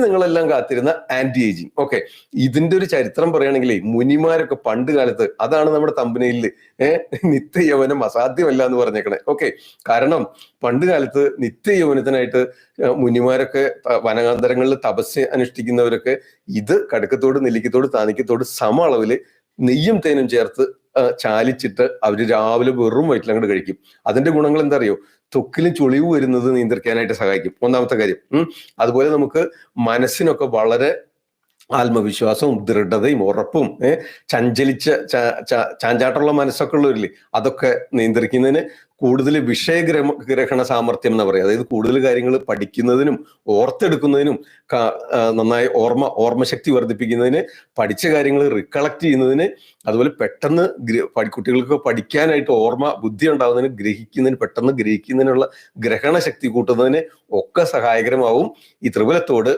നിങ്ങളെല്ലാം കാത്തിരുന്ന anti ageing okay ഇതിന്റെ ഒരു ചരിത്രം പറയുകയാണെങ്കിൽ മുനിമാരൊക്കെ പണ്ട് കാലത്ത് അതാണ് നമ്മുടെ തമ്പനയിൽ ഏഹ് നിത്യയൗവനം അസാധ്യമല്ല എന്ന് പറഞ്ഞേക്കണേ. ഓക്കെ കാരണം പണ്ട് കാലത്ത് നിത്യയവനത്തിനായിട്ട് മുനിമാരൊക്കെ വനാന്തരങ്ങളിൽ തപസ് അനുഷ്ഠിക്കുന്നവരൊക്കെ ഇത് കടുക്കത്തോട് നെല്ലിക്കത്തോട് താനിക്കത്തോട് സമ അളവിൽ നെയ്യും തേനും ചേർത്ത് ചാലിച്ചിട്ട് അവർ രാവിലെ വെറും വയറ്റിൽ അങ്ങോട്ട് കഴിക്കും. അതിന്റെ ഗുണങ്ങൾ എന്താ അറിയോ ത്വക്കിലും ചുളിവ് വരുന്നത് നിയന്ത്രിക്കാനായിട്ട് സഹായിക്കും. ഒന്നാമത്തെ കാര്യം. അതുപോലെ നമുക്ക് മനസ്സിനൊക്കെ വളരെ ആത്മവിശ്വാസവും ദൃഢതയും ഉറപ്പും ചഞ്ചലിച്ച ച- ച- മനസ്സൊക്കെ ഉള്ളവരില്ലേ അതൊക്കെ നിയന്ത്രിക്കുന്നതിന് കൂടുതൽ വിഷയഗ്രഹ ഗ്രഹണ സാമർഥ്യം എന്ന് പറയുക. അതായത് കൂടുതൽ കാര്യങ്ങൾ പഠിക്കുന്നതിനും ഓർത്തെടുക്കുന്നതിനും നന്നായി ഓർമ്മ ഓർമ്മശക്തി വർദ്ധിപ്പിക്കുന്നതിന് പഠിച്ച കാര്യങ്ങൾ റിക്കളക്ട് ചെയ്യുന്നതിന് അതുപോലെ പെട്ടെന്ന് കുട്ടികൾക്ക് പഠിക്കാനായിട്ട് ഓർമ്മ ബുദ്ധി ഉണ്ടാകുന്നതിന് ഗ്രഹിക്കുന്നതിന് പെട്ടെന്ന് ഗ്രഹിക്കുന്നതിനുള്ള ഗ്രഹണ ശക്തി കൂട്ടുന്നതിന് ഒക്കെ സഹായകരമാവും. ഈ ത്രിപുലത്തോട്